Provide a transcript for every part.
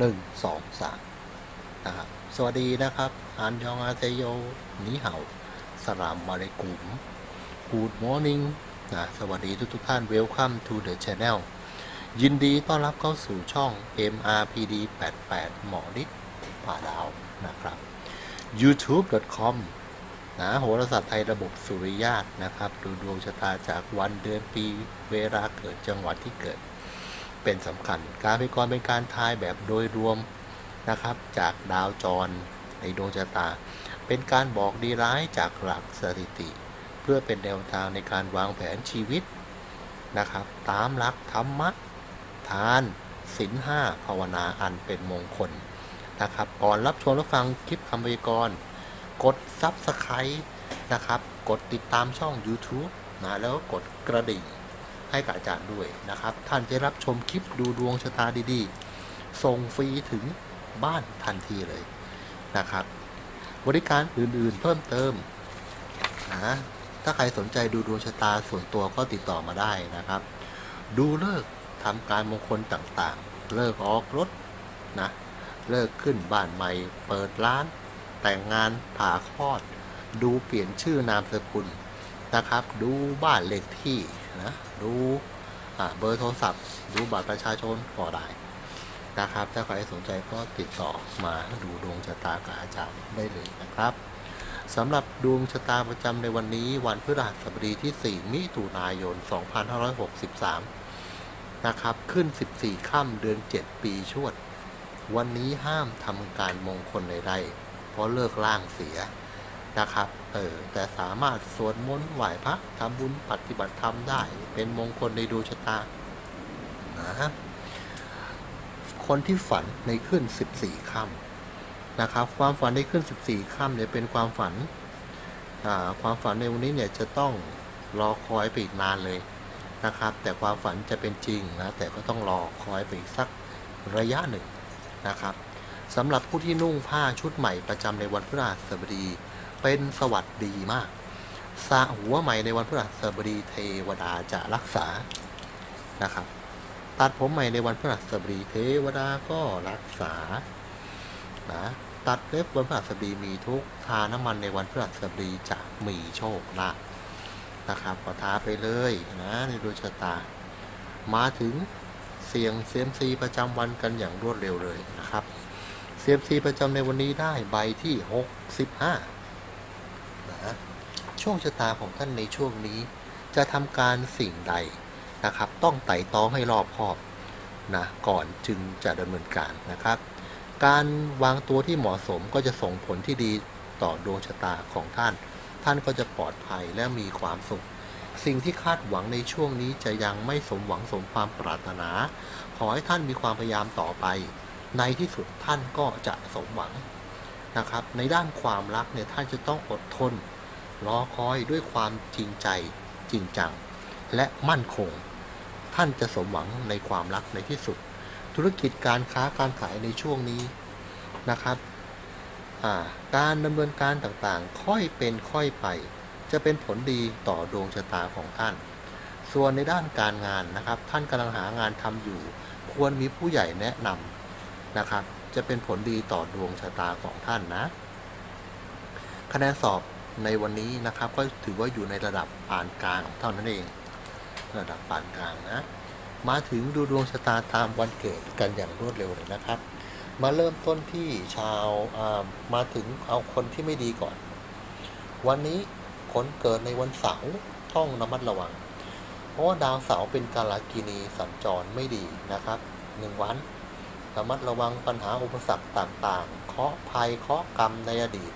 หนึ่งสองสามนะครับสวัสดีนะครับอันยองอาเซโยนิเห่าสลามมาเลกุม Good morning นะสวัสดีทุกทุกท่าน Welcome to the channel ยินดีต้อนรับเข้าสู่ช่อง MRPD 88หมอฤทธิ์ผ่าดาวนะครับ youtube.com นะโหราศาสตร์ไทยระบบสุริยาตนะครับ ดูดวงชะตาจากวันเดือนปีเวลาเกิดจังหวัดที่เกิด เป็นสำคัญ การพยากรณ์เป็นการทายแบบโดยรวมนะครับ จากดาวจรในดวงชะตา เป็นการบอกดีร้ายจากหลักสถิติ เพื่อเป็นแนวทางในการวางแผนชีวิตนะครับ ตามหลักธรรมะทานศีลห้าภาวนาอันเป็นมงคลนะครับก่อนรับชมรับฟังคลิปคำพยากรณ์กด Subscribe นะครับ กดติดตามช่อง YouTube นะแล้วก็กดกระดิ่ง ให้กับอาจารย์ด้วยนะครับ ท่านจะรับชมคลิปดูดวงชะตาดีๆ ส่งฟรีถึงบ้านทันทีเลยนะครับ บริการอื่นๆเพิ่มเติมนะถ้าใครสนใจดูดวงชะตาส่วนตัวก็ติดต่อมาได้นะครับ ดูเลิกทำการมงคลต่างๆ เลิกออกรถนะเลิกขึ้นบ้านใหม่ เปิดร้าน แต่งงานผ่าคลอด ดูเปลี่ยนชื่อนามสกุลนะครับ ดูบ้านเลขที่ นะดูเบอร์โทรศัพท์ ดูบัตรประชาชนก็ได้นะครับ ถ้าใครสนใจก็ติดต่อมาดูดวงชะตากับอาจารย์ได้เลยนะครับสำหรับดวงชะตาประจำในวันนี้วันพฤหัสบดีที่ 4 มิถุนายน 2563 นะครับ ขึ้น 14 ค่ำเดือน 7 ปีชวด วันนี้ห้ามทำการมงคลใดๆเพราะเลิกล่างเสีย นะครับ เออ แต่สามารถสวดมนต์ไหว้พระทำบุญปฏิบัติธรรมได้ เป็นมงคลในดวงชะตานะคนที่ฝันในขึ้น 14ค่ำนะครับ ความฝันในขึ้น 14ค่ำเนี่ยเป็นความฝัน ความฝันในวันนี้เนี่ยจะต้องรอคอยไปอีกนานเลยนะครับ แต่ความฝันจะเป็นจริงนะ แต่ก็ต้องรอคอยไปอีกสักระยะหนึ่งนะครับสำหรับผู้ที่นุ่งผ้าชุดใหม่ประจำในวันพฤหัสบดี เป็นสวัสดีมากสระหัวใหม่ในวันพฤหัสบดีเทวดาจะรักษานะครับ ตัดผมใหม่ในวันพฤหัสบดีเทวดาก็รักษานะตัดเล็บวันพฤหัสบดีมีทุกทาน้ำมันในวันพฤหัสบดีจะมีโชคลาภนะครับก็ทาไปเลยนะในดวงชะตา มาถึงเสียงเซียมซีประจำวันกันอย่างรวดเร็วเลยนะครับเซียมซีประจำในวันนี้ได้ใบที่ 65 นะช่วงชะตาของท่านในช่วงนี้ จะทำการสิ่งใดนะครับ ต้องไต่ตองให้รอบคอบนะก่อนจึงจะดำเนินการนะครับ การวางตัวที่เหมาะสมก็จะส่งผลที่ดีต่อดวงชะตาของท่าน ท่านก็จะปลอดภัยและมีความสุข สิ่งที่คาดหวังในช่วงนี้จะยังไม่สมหวังสมความปรารถนา ขอให้ท่านมีความพยายามต่อไป ในที่สุดท่านก็จะสมหวัง นะครับ ในด้านความรักเนี่ยท่านจะต้องอดทนรอคอยด้วยความจริงใจจริงจัง และมั่นคง ท่านจะสมหวังในความรักในที่สุด ธุรกิจการค้าการขายในช่วงนี้นะครับการดำเนินการต่างๆ ค่อยเป็นค่อยไป จะเป็นผลดีต่อดวงชะตาของท่าน ส่วนในด้านการงานนะครับ ท่านกำลังหางานทำอยู่ ควรมีผู้ใหญ่แนะนำนะครับ จะเป็นผลดีต่อดวงชะตาของท่านนะ คะแนนสอบในวันนี้นะครับ ก็ถือว่าอยู่ในระดับปานกลางเท่านั้นเอง ระดับปานกลางนะ มาถึงดูดวงชะตาตามวันเกิดกันอย่างรวดเร็วเลยนะครับ มาเริ่มต้นที่ชาวามาถึงเอาคนที่ไม่ดีก่อน วันนี้คนเกิดในวันเสาร์ต้องระมัดระวัง เพราะว่าดาวเสาร์เป็นกาลกินีสัญจรไม่ดีนะครับหนึ่งวัน ระมัดระวังปัญหาอุปสรรคต่างๆ เคาะภัยเคาะกรรมในอดีต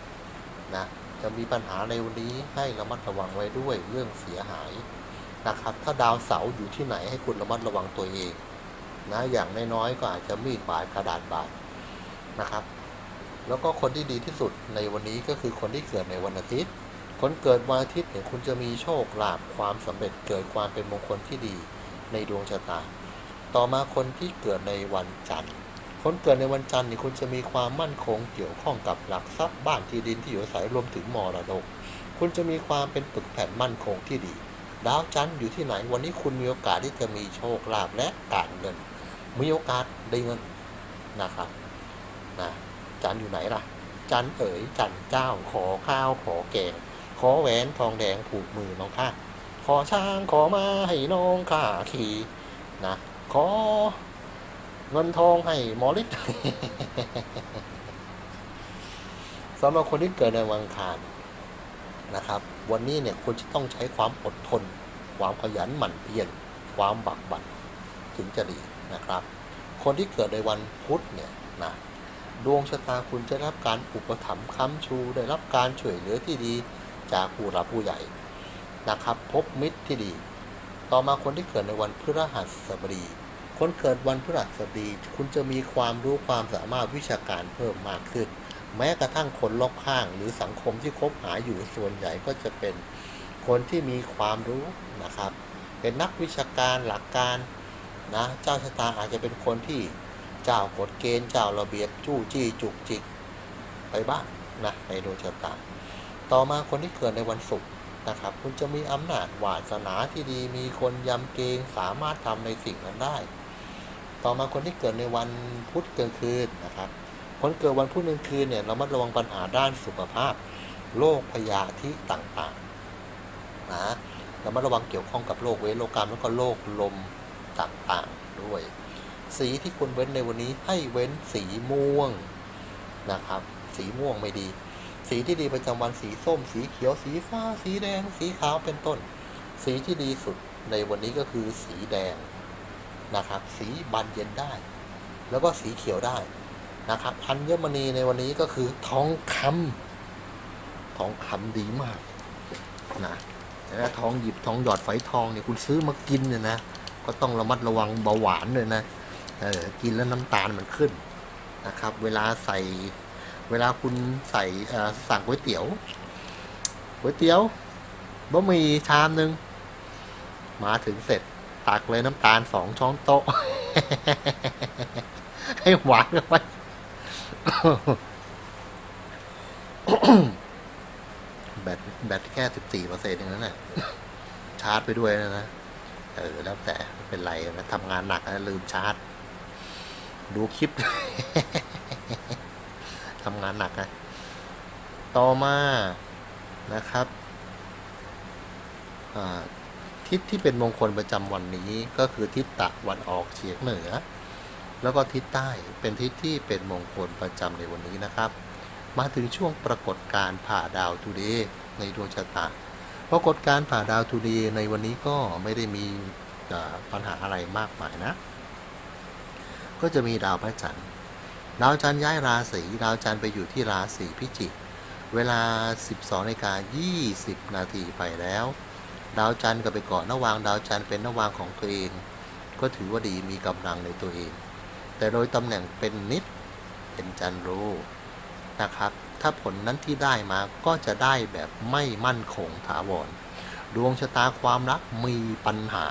นะจะมีปัญหาในวันนี้ให้ระมัดระวังไว้ด้วยเรื่องเสียหายนะครับถ้าดาวเสาร์อยู่ที่ไหนให้คุณระมัดระวังตัวเองนะอย่างน้อยๆก็อาจจะมีดบาดกระดาษบาดนะครับ แล้วก็คนที่ดีที่สุดในวันนี้ก็คือคนที่เกิดในวันอาทิตย์ คนเกิดวันอาทิตย์เนี่ยคุณจะมีโชคลาภความสำเร็จเกิดความเป็นมงคลที่ดีในดวงชะตา ต่อมาคนที่เกิดในวันจันทร์ คนเกิดในวันจันทร์นี่คุณจะมีความมั่นคงเกี่ยวข้องกับหลักทรัพย์บ้านที่ดินที่อยู่อาศัยรวมถึงมรดก คุณจะมีความเป็นปึกแผ่นมั่นคงที่ดี ดาวจันทร์อยู่ที่ไหนวันนี้คุณมีโอกาสที่จะมีโชคลาภและการเงิน มีโอกาสได้เงินนะครับนะจันทร์อยู่ไหนล่ะ จันทร์เอ๋ยจันทร์เจ้า ขอข้าวขอแกงขอแหวนทองแดงผูกมือน้องข้าขอช้างขอมาให้น้องข้าขี่นะ ขอเงินทองให้หมอฤทธิ์สำหรับคนที่เกิดในวันอังคารนะครับ วันนี้เนี่ยคุณจะต้องใช้ความอดทน ความขยันหมั่นเพียรความบักบั่นถึงจะดีนะครับ คนที่เกิดในวันพุธเนี่ยนะดวงชะตาคุณจะรับการอุปถัมภ์ค้ำชู ได้รับการช่วยเหลือที่ดีจากผู้หลักผู้ใหญ่นะครับ พบมิตรที่ดี ต่อมาคนที่เกิดในวันพฤหัสบดี คนเกิดวันพฤหัสบดี คุณจะมีความรู้ความสามารถวิชาการเพิ่มมากขึ้น แม้กระทั่งคนรอบข้าง หรือสังคมที่คบหาอยู่ส่วนใหญ่ก็จะเป็นคนที่มีความรู้นะครับ เป็นนักวิชาการหลักการนะเจ้าชะตาอาจจะเป็นคนที่เจ้ากฎเกณฑ์เจ้าระเบียบจู้จี้จุกจิกไปบ้างนะในดวงชะตาต่อมาคนที่เกิดในวันศุกร์นะครับ คุณจะมีอำนาจวาสนาที่ดี มีคนยำเกรงสามารถทำในสิ่งนั้นได้ ต่อมาคนที่เกิดในวันพุธกลางคืนนะครับ คนเกิดวันพุธกลางคืนเนี่ยเรามาระวังปัญหาด้านสุขภาพโรคพยาธิต่างๆนะเรามาระวังเกี่ยวข้องกับโรคเวชโรคกรรมแล้วก็โรคลมต่างๆด้วย สีที่คุณเว้นในวันนี้ให้เว้นสีม่วงนะครับ สีม่วงไม่ดี สีที่ดีประจำวันสีส้ม สีเขียว สีฟ้า สีแดง สีขาวเป็นต้น สีที่ดีสุดในวันนี้ก็คือสีแดง นะครับ สีบานเย็นได้ แล้วก็สีเขียวได้นะครับอัญมณีในวันนี้ก็คือทองคำทองคำดีมากนะแต่ถ้าทองหยิบทองหยอดฝทองเนี่ยคุณซื้อมากินเนี่ยนะก็ต้องระมัดระวังเบาหวานเลยนะเออกินแล้วน้ำตาลมันขึ้นนะครับ เวลาใส่เวลาคุณใส่สั่งก๋วยเตี๋ยวก๋วยเตี๋ยวบะหมี่ชามหนึ่งมาถึงเสร็จ ตักเลยน้ำตาลสองช้อนโต๊ะ ให้หวานเข้าไปแบตแบตแค่สิบสี่เปอร์เซ็นต์เองนั้นแหละชาร์จไปด้วยนะนะ เออ แล้วแต่ไม่เป็นไรนะทำงานหนักนะลืมชาร์จ ดูคลิปทำงานหนักนะ ต่อมานะครับ อ่า ทิศที่เป็นมงคลประจำวันนี้ก็คือทิศตะวันออกเฉียงเหนือ แล้วก็ทิศใต้เป็นทิศที่เป็นมงคลประจำในวันนี้นะครับ มาถึงช่วงปรากฏการผ่าดาวทูเดย์ในดวงชะตาปรากฏการผ่าดาวทูเดย์ในวันนี้ก็ไม่ได้มีปัญหาอะไรมากมายนะ ก็จะมีดาวพระจันทร์ดาวจันทร์ย้ายราศีดาวจันทร์ไปอยู่ที่ราศีพิจิกเวลา 12นาฬิกา20 นาทีไปแล้ว ดาวจันทร์ก็ไปเกาะนวางดาวจันทร์เป็นนวางของตัวเอง ก็ถือว่าดีมีกำลังในตัวเอง แต่โดยตำแหน่งเป็นนิดเป็นจันทรูนะครับ ถ้าผลนั้นที่ได้มาก็จะได้แบบไม่มั่นคงถาวร ดวงชะตาความรักมีปัญหา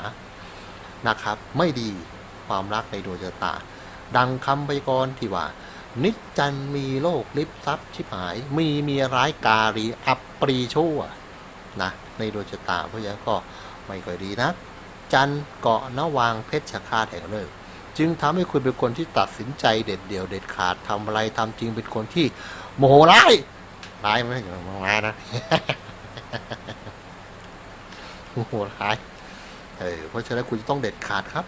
นะครับ ไม่ดีความรักในดวงชะตา ดังคำไปกรที่ว่า นิจจันมีโลกลิบทรัพย์ชิบหาย มีเมียร้ายการีอับปรีชั่วนะ ในดวงชะตาเพราะฉะนั้นก็ไม่ค่อยดีนะ จันเกาะนวางเพชรคาตแห่งเลิกจึงทำให้คุณเป็นคนที่ตัดสินใจเด็ดเดี่ยวเด็ดขาดทำอะไรทำจริงเป็นคนที่โมโหร้ายร้ายไม่ใช่โมโหร้ายนะโมโหร้ายเออเพราะฉะนั้นคุณจะต้องเด็ดขาดครับ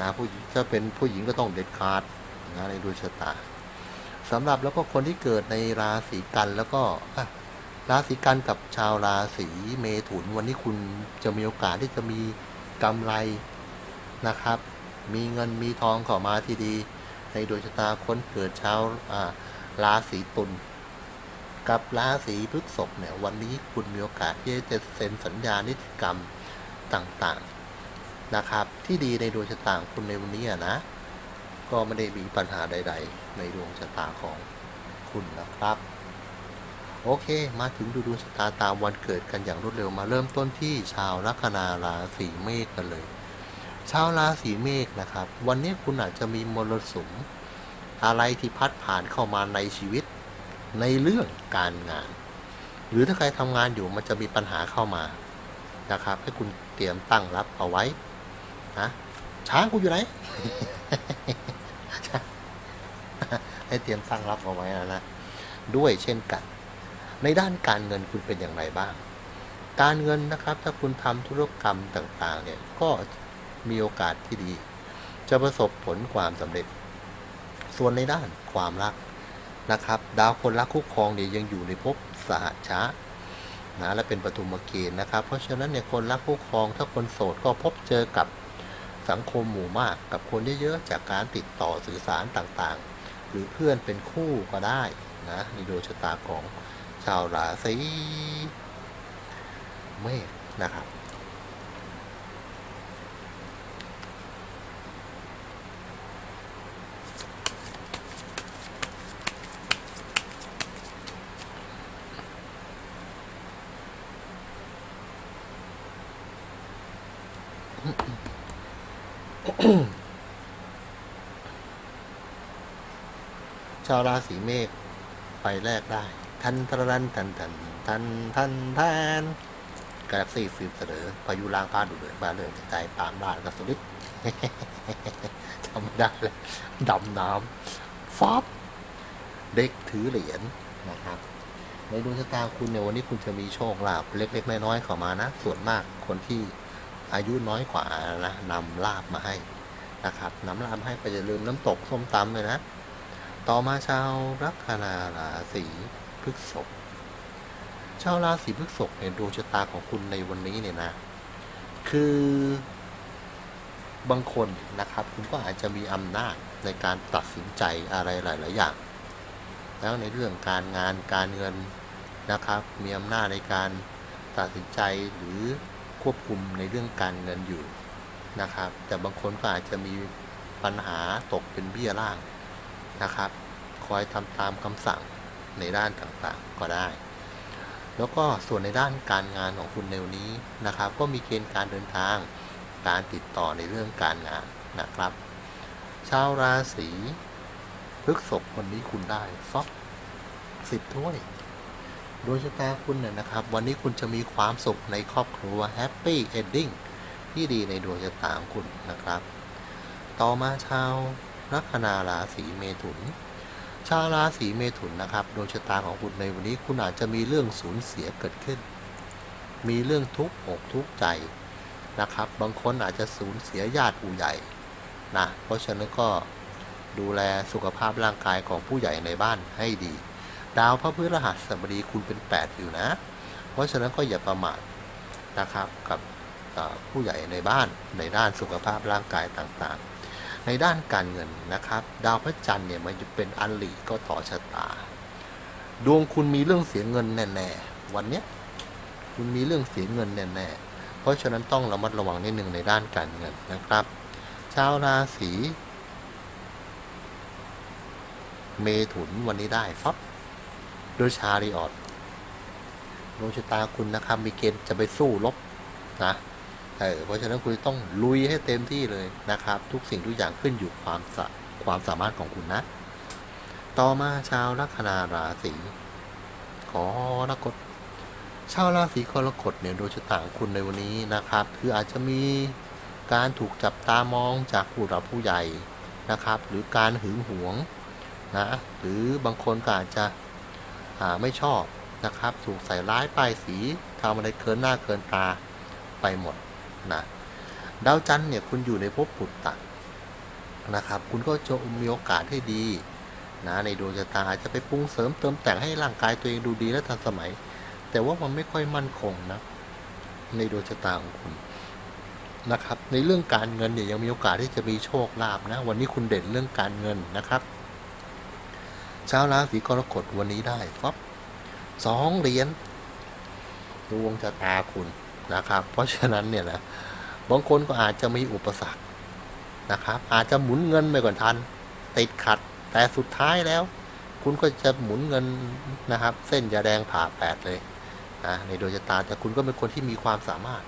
นะผู้ถ้าเป็นผู้หญิงก็ต้องเด็ดขาดนะในดวงชะตาสำหรับแล้วก็คนที่เกิดในราศีกันแล้วก็ ราศีกันกับชาวราศีเมถุน วันนี้คุณจะมีโอกาสที่จะมีกำไรนะครับ มีเงินมีทองเข้ามาที่ดี ในดวงชะตาคนเกิดชาวราศีตุลกับราศีพฤษภเนี่ยวันนี้คุณมีโอกาสที่จะเซ็นสัญญานิติกรรมต่างๆนะครับ ที่ดีในดวงชะตาคุณในวันนี้นะ ก็ไม่ได้มีปัญหาใด ๆ ในดวงชะตาของคุณนะครับ โอเค มาถึงดูดวงชะตาตามวันเกิดกันอย่างรวดเร็วมาเริ่มต้นที่ชาวลัคนาราศีเมษกันเลย ชาวราศีเมษนะครับ วันนี้คุณอาจจะมีมรสุม อะไรที่พัดผ่านเข้ามาในชีวิต ในเรื่องการงาน หรือถ้าใครทำงานอยู่มันจะมีปัญหาเข้ามานะครับ ให้คุณเตรียมตั้งรับเอาไว้นะช้างกูอยู่ไหนให้เตรียมตั้งรับเอาไว้แล้วนะด้วยเช่นกัน ในด้านการเงินคุณเป็นอย่างไรบ้าง การเงินนะครับ ถ้าคุณทำธุรกรรมต่างๆ เนี่ย ก็มีโอกาสที่ดี จะประสบผลความสำเร็จ ส่วนในด้านความรักนะครับ ดาวคนรักคู่ครองเนี่ยยังอยู่ในภพสหชะนะและเป็นปฐุมเกณฑ์นะครับ เพราะฉะนั้นเนี่ยคนรักคู่ครอง ถ้าคนโสดก็พบเจอกับสังคมหมู่มาก กับคนเยอะๆจากการติดต่อสื่อสารต่างๆ หรือเพื่อนเป็นคู่ก็ได้นะในดวงชะตาของ ชาวราศีเมษนะครับ ชาวราศีเมษไปแรกได้ ทันทรันทันทันทันทันทันกาแล็กซี่ฟิล์มเสนอพายุล่างพาดุเดือดบานเรื่องใจปามบ้านกับสุริตจำไม่ได้เลยดำน้ำฟอบเด็กถือเหรียญนะครับในดวงชะตาคุณในยวันนี้คุณจะมีโชคลาภเล็ก ๆ น้อยๆเข้ามานะ ส่วนมากคนที่อายุน้อยกว่านะนำลาบมาให้นะครับนำลาบมาให้ไปอย่าลืมน้ำตกส้มตำเลยนะ ต่อมาชาวลัคนาราศี พฤษภชาวราศีพฤษภเนี่ยดวงชะตาของคุณในวันนี้เนี่ยนะ คือบางคนนะครับ คุณก็อาจจะมีอำนาจในการตัดสินใจอะไรหลาย ๆ อย่าง แล้วในเรื่องการงานการเงินนะครับ มีอำนาจในการตัดสินใจหรือควบคุมในเรื่องการเงินอยู่นะครับ แต่บางคนก็อาจจะมีปัญหาตกเป็นเบี้ยล่างนะครับ คอยทำตามคำสั่ง ในด้านต่างๆก็ได้ แล้วก็ส่วนในด้านการงานของคุณในวันนี้นะครับ ก็มีเกณฑ์การเดินทาง การติดต่อในเรื่องการงานนะครับ ชาวราศีพฤษภวันนี้คุณได้ฟอกสิบถ้วยโดยชะตาคุณเนี่ยนะครับ วันนี้คุณจะมีความสุขในครอบครัวแฮปปี้เอนดิ้งที่ดีในดวงชะตาของคุณนะครับ ต่อมาชาวลัคนาราศีเมถุน ชาวราศีเมถุนนะครับดวงชะตาของคุณในวันนี้คุณอาจจะมีเรื่องสูญเสียเกิดขึ้น มีเรื่องทุกข์อกทุกข์ใจนะครับ บางคนอาจจะสูญเสียญาติผู้ใหญ่นะเพราะฉะนั้นก็ดูแลสุขภาพร่างกายของผู้ใหญ่ในบ้านให้ดี ดาวพระพฤหัสบดีคุณเป็น 8 อยู่นะ เพราะฉะนั้นก็อย่าประมาทนะครับกับผู้ใหญ่ในบ้านในด้านสุขภาพร่างกายต่างๆ ในด้านการเงินนะครับ ดาวพระจันทร์เนี่ยมันจะเป็นอันหลีก็ต่อชะตา ดวงคุณมีเรื่องเสียเงินแน่ๆวันเนี้ยคุณมีเรื่องเสียเงินแน่ๆเพราะฉะนั้นต้องระมัดระวังนิดหนึ่งในด้านการเงินนะครับ ชาวราศีเมถุนวันนี้ได้ฟับโดยชาริออดดวงชะตาคุณนะครับมีเกณฑ์จะไปสู้รบนะ เออเพราะฉะนั้นคุณต้องลุยให้เต็มที่เลยนะครับ ทุกสิ่งทุกอย่างขึ้นอยู่ความสความสามารถของคุณนะ ต่อมาชาวลัคนาราศีกรกฎชาวราศีกรกฎเนี่ยโดยชะตางคุณในวันนี้นะครับ คืออาจจะมีการถูกจับตามองจากผู้หลักผู้ใหญ่นะครับ หรือการหึงหวงนะหรือบางคนก็อาจจะไม่ชอบนะครับ ถูกใส่ร้ายป้ายสีทำอะไรเกินหน้าเกินตาไปหมด นะดาวจันทร์เนี่ยคุณอยู่ในภพปุตตะนะครับ คุณก็จะมีโอกาสให้ดีนะในดวงชะตาอาจจะไปปรุงเสริมเติมแต่งให้ร่างกายตัวเองดูดีและทันสมัย แต่ว่ามันไม่ค่อยมั่นคงนะในดวงชะตาของคุณนะครับ ในเรื่องการเงินเนี่ยยังมีโอกาสที่จะมีโชคลาภนะ วันนี้คุณเด่นเรื่องการเงินนะครับชาวราศีกรกฎวันนี้ได้ฟับสองเหรียญดวงชะตาคุณ นะครับ เพราะฉะนั้นเนี่ยนะบางคนก็อาจจะมีอุปสรรคนะครับ อาจจะหมุนเงินไม่ก่อนทัน ติดขัด แต่สุดท้ายแล้ว คุณก็จะหมุนเงินนะครับ เส้นยาแดงผ่าแปดเลยนะในดวงชะตาแต่คุณก็เป็นคนที่มีความสามารถ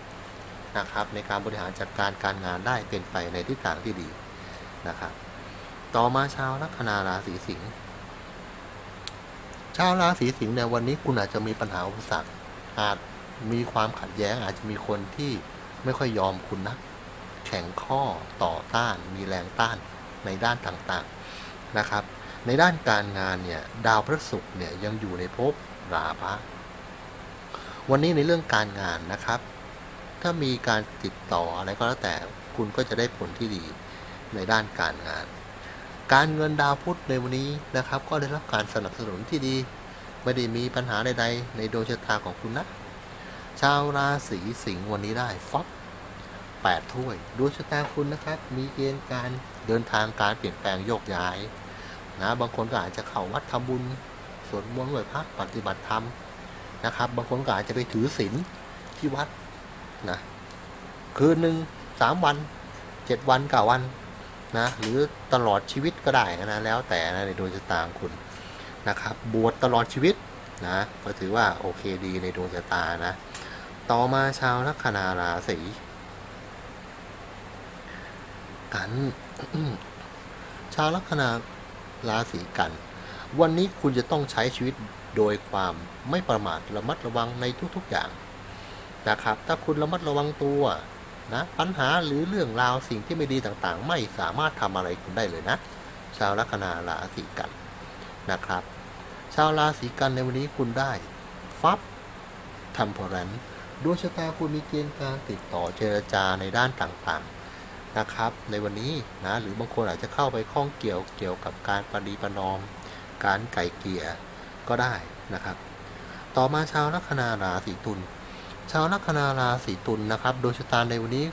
นะครับ ในการบริหารจัดการการงานได้เป็นไปในทิศทางที่ดีนะครับ ต่อมาชาวลัคนาราศีสิงห์ชาวราศีสิงห์ในยวันนี้คุณอาจจะมีปัญหาอุปสรรคอาจ มีความขัดแย้งอาจจะมีคนที่ไม่ค่อยยอมคุณนะแข็งข้อต่อต้าน มีแรงต้านในด้านต่างๆนะครับ ในด้านการงานเนี่ยดาวพระศุกร์เนี่ยยังอยู่ในภพราพะวันนี้ในเรื่องการงานนะครับ ถ้ามีการติดต่ออะไรก็แล้วแต่คุณก็จะได้ผลที่ดีในด้านการงาน การเงินดาวพุธในวันนี้นะครับ ก็ได้รับการสนับสนุนที่ดี ไม่ได้มีปัญหาใดๆในดวงชะตาของคุณนะ ชาวราศีสิงห์วันนี้ได้ฟอบแปดถ้วยดวงชะตาคุณนะครับ มีเกณฑ์การเดินทางการเปลี่ยนแปลงโยกย้ายนะบางคนก็อาจจะเข้าวัดทำบุญสวดมนต์ไหว้พระปฏิบัติธรรมนะครับ บางคนก็อาจจะไปถือศีลที่วัดนะคืนหนึ่งสามวันเจ็ดวันเก้าวันนะหรือตลอดชีวิตก็ได้นะแล้วแต่นะในดวงชะตาคุณนะครับ บวชตลอดชีวิต นะ ก็ถือว่าโอเคดีในดวงชะตานะ ต่อมาชาวลัคนาราศีกันชาวลัคนาราศีกัน วันนี้คุณจะต้องใช้ชีวิตโดยความไม่ประมาทระมัดระวังในทุกๆอย่างนะครับ ถ้าคุณระมัดระวังตัวนะปัญหาหรือเรื่องราวสิ่งที่ไม่ดีต่างๆ ไม่สามารถทำอะไรคุณได้เลยนะ ชาวลัคนาราศีกันนะครับ ชาวราศีกันในวันนี้คุณได้ ฟับทำพรันดวงชะตาคุณมีเกณฑ์การติดต่อเจรจาในด้านต่างๆนะครับ ในวันนี้นะหรือบางคนอาจจะเข้าไปข้องเกี่ยวเกี่ยวกับการประดีประนอม การไก่เกี่ยก็ได้นะครับ ต่อมาชาวลัคนาราศีตุลชาวลัคนาราศีตุลนะครับดวงชะตาในวันนี้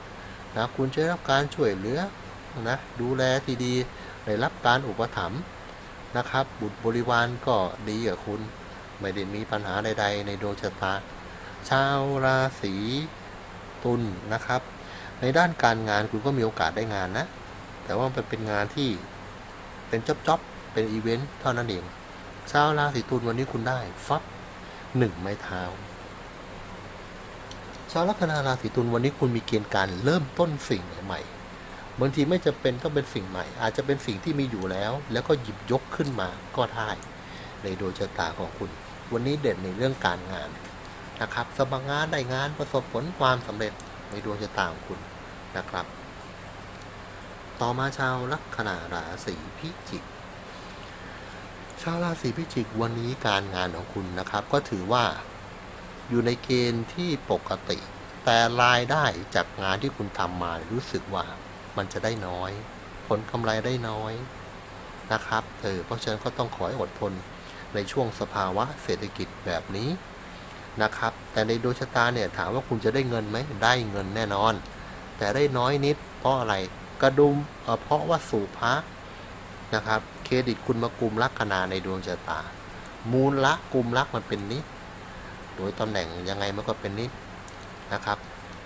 นะคุณจะได้รับการช่วยเหลือนะดูแลที่ดีได้รับการอุปถัมภ์ นะครับ บุตรบริวารก็ดีกับคุณ ไม่ได้มีปัญหาใด ๆ ในดวงชะตา ชาวราศีตุลนะครับ ในด้านการงานคุณก็มีโอกาสได้งานนะ แต่ว่ามันเป็นงานที่เป็นจ็อบจ็อบๆเป็นอีเวนต์เท่านั้นเอง ชาวราศีตุลวันนี้คุณได้ฟับหนึ่งไม้เท้าชาวลัคนาราศีตุลวันนี้คุณมีเกณฑ์การเริ่มต้นสิ่งใหม่ บางทีไม่จะเป็นต้องเป็นสิ่งใหม่ อาจจะเป็นสิ่งที่มีอยู่แล้ว แล้วก็หยิบยกขึ้นมาก็ได้ ในดวงชะตาของคุณ วันนี้เด่นในเรื่องการงานนะครับสมัครงานได้งานประสบผลความสำเร็จในดวงชะตาของคุณนะครับ ต่อมาชาวลัคนาราศีพิจิก ชาวราศีพิจิกวันนี้การงานของคุณนะครับ ก็ถือว่าอยู่ในเกณฑ์ที่ปกติ แต่รายได้จากงานที่คุณทำมารู้สึกว่า มันจะได้น้อย ผลกำไรได้น้อยนะครับเออเพราะฉะนั้นก็ต้องขอให้อดทนในช่วงสภาวะเศรษฐกิจแบบนี้นะครับ แต่ในดวงชะตาเนี่ยถามว่าคุณจะได้เงินไหมได้เงินแน่นอน แต่ได้น้อยนิด เพราะอะไรกระดุมเอ่อเพราะว่าสู่พระนะครับ เครดิตคุณมากลุ่มลัคนาในดวงชะตา มูลละกลุ่มลักมันเป็นนิดโดยตำแหน่งยังไงมันก็เป็นนิดนะครับ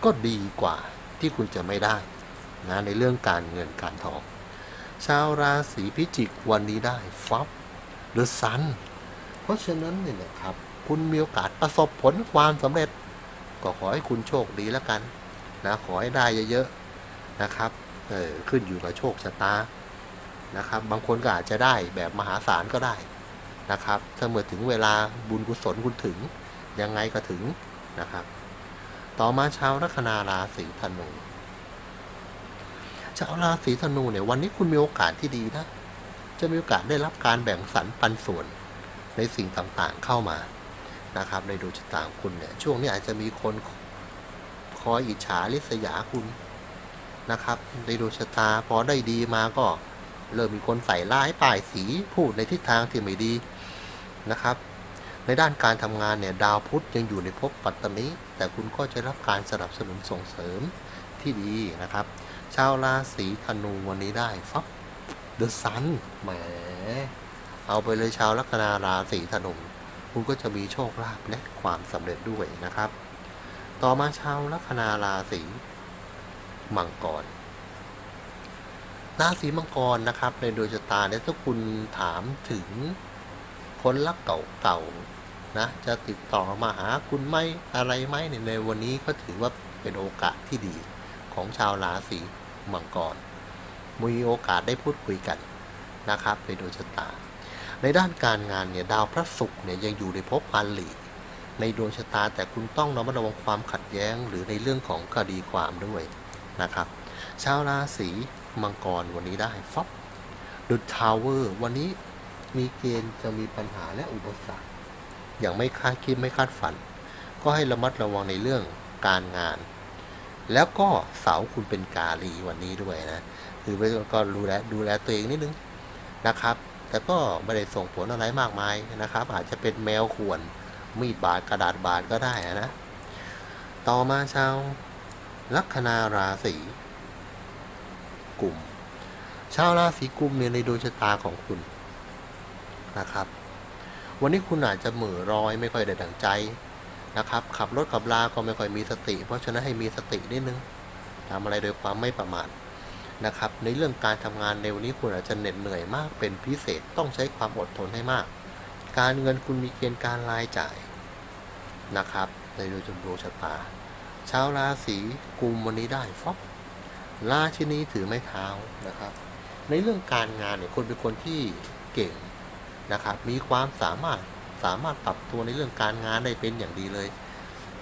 ก็ดีกว่าที่คุณจะไม่ได้ นะในเรื่องการเงินการทอง ชาวราศีพิจิกวันนี้ได้ฟับหรือซันเพราะฉะนั้นเนี่ยนะครับ คุณมีโอกาสประสบผลความสำเร็จ ก็ขอให้คุณโชคดีแล้วกันนะขอให้ได้เยอะๆนะครับเออขึ้นอยู่กับโชคชะตานะครับ บางคนก็อาจจะได้แบบมหาศาลก็ได้นะครับถ้าเมื่อถึงเวลาบุญกุศลคุณถึง ยังไงก็ถึงนะครับ ต่อมาชาวลัคนาราศีธนู ชาวราศีธนูเนี่ยวันนี้คุณมีโอกาสที่ดีนะ จะมีโอกาสได้รับการแบ่งสรรปันส่วนในสิ่งต่างๆเข้ามานะครับ ในดวงชะตาคุณเนี่ยช่วงนี้อาจจะมีคนคอยอิจฉาริษยาคุณนะครับ ในดวงชะตาพอได้ดีมาก็เริ่มมีคนใส่ร้ายป้ายสีพูดในทิศทางที่ไม่ดีนะครับในด้านการทำงานเนี่ยดาวพุธยังอยู่ในภพปัตตนิแต่คุณก็จะรับการสนับสนุนส่งเสริมที่ดีนะครับ ชาวราศีธนูวันนี้ได้ฟับเดอะซันแหม เอาไปเลยชาวลัคนาราศีธนูคุณก็จะมีโชคลาภและความสำเร็จด้วยนะครับ ต่อมาชาวลัคนาราศีมังกรราศีมังกรนะครับ ในดวงชะตาเนี่ยถ้าคุณถามถึงคนรักเก่าๆนะจะติดต่อมาหาคุณไหมอะไรไหมในวันนี้ก็ถือว่าเป็นโอกาสที่ดีของชาวราศี มังกรมีโอกาสได้พูดคุยกันนะครับในดวงชะตา ในด้านการงานเนี่ยดาวพระศุกร์เนี่ยยังอยู่ในภพอันหลีในดวงชะตาแต่คุณต้องระมัดระวังความขัดแย้ง หรือในเรื่องของคดีความด้วยนะครับ ชาวราศีมังกรวันนี้ได้ฟอบดุดทาวเวอร์วันนี้มีเกณฑ์จะมีปัญหาและอุปสรรคอย่างไม่คาดคิดไม่คาดฝัน ก็ให้ระมัดระวังในเรื่องการงาน แล้วก็เสาคุณเป็นกาลีวันนี้ด้วยนะ คือก็ดูแลดูแลตัวเองนิดนึงนะครับ แต่ก็ไม่ได้ส่งผลอะไรมากมายนะครับ อาจจะเป็นแมวข่วนมีดบาดกระดาษบาดก็ได้นะ ต่อมาชาวลัคนาราศีกุมชาวราศีกุมเนี่ยในดวงชะตาของคุณนะครับ วันนี้คุณอาจจะเหม่อรอยไม่ค่อยได้ดังใจ นะครับ ขับรถขับลาก็ไม่ค่อยมีสติ เพราะฉะนั้นให้มีสตินิดนึงทำอะไรโดยความไม่ประมาทนะครับ ในเรื่องการทำงานในวันนี้คุณอาจจะเหน็ดเหนื่อยมากเป็นพิเศษต้องใช้ความอดทนให้มาก การเงินคุณมีเกณฑ์การรายจ่ายนะครับ ในโดยจำดวงชะตาชาวราศีกุมวันนี้ได้ฟอบราชินีถือไม้เท้านะครับ ในเรื่องการงานเนี่ยคนเป็นคนที่เก่งนะครับ มีความสามารถ สามารถปรับตัวในเรื่องการงานได้เป็นอย่างดีเลย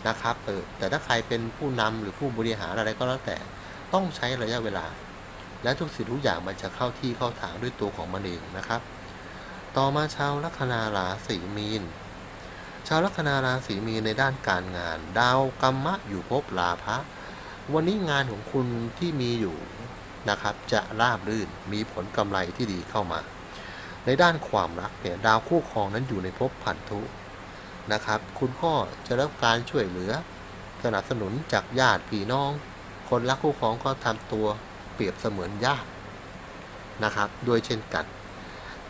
นะครับเออแต่ถ้าใครเป็นผู้นำหรือผู้บริหารอะไรก็แล้วแต่ต้องใช้ระยะเวลา และทุกสิ่งทุกอย่างมันจะเข้าที่เข้าทางด้วยตัวของมันเองนะครับ ต่อมาชาวลัคนาราศีมีน ชาวลัคนาราศีมีนในด้านการงาน ดาวกรรมะอยู่ภพลาภะวันนี้งานของคุณที่มีอยู่นะครับ จะราบรื่นมีผลกำไรที่ดีเข้ามา ในด้านความรักเนี่ยดาวคู่ครองนั้นอยู่ในภพพันธุนะครับ คุณก็จะรับการช่วยเหลือ สนับสนุนจากญาติพี่น้อง คนรักคู่ครองก็ทำตัวเปรียบเสมือนญาตินะครับ โดยเช่นกัน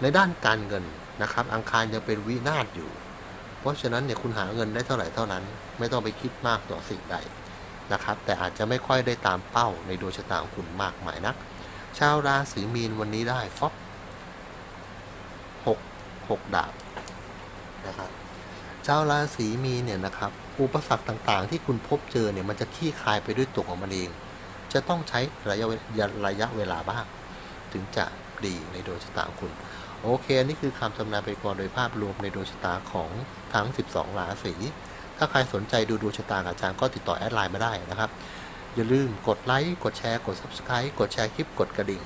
ในด้านการเงินนะครับ อังคารยังเป็นวินาศอยู่ เพราะฉะนั้นเนี่ยคุณหาเงินได้เท่าไหร่เท่านั้น ไม่ต้องไปคิดมากต่อสิ่งใดนะครับ แต่อาจจะไม่ค่อยได้ตามเป้าในดวงชะตาของคุณมากมายนัก ชาวราศีมีนวันนี้ได้ฟอบ 6 ดาบนะครับชาวราศีมีเนี่ยนะครับ อุปสรรคต่างๆ ที่คุณพบเจอเนี่ยมันจะขี้คายไปด้วยตัวของมันเอง จะต้องใช้ระยะระยะเวลาบ้าง ถึงจะดีในดวงชะตาคุณ โอเค อันนี้คือคำทำนายไปก่อนโดยภาพรวมในดวงชะตาของทั้ง 12 ราศี ถ้าใครสนใจดูดวงชะตาอาจารย์ก็ติดต่อแอดไลน์มาได้นะครับ อย่าลืมกดไลค์ กดแชร์ กด Subscribe กดแชร์คลิป กดกระดิ่ง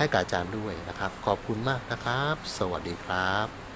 ให้กับอาจารย์ด้วยนะครับ ขอบคุณมากนะครับ สวัสดีครับ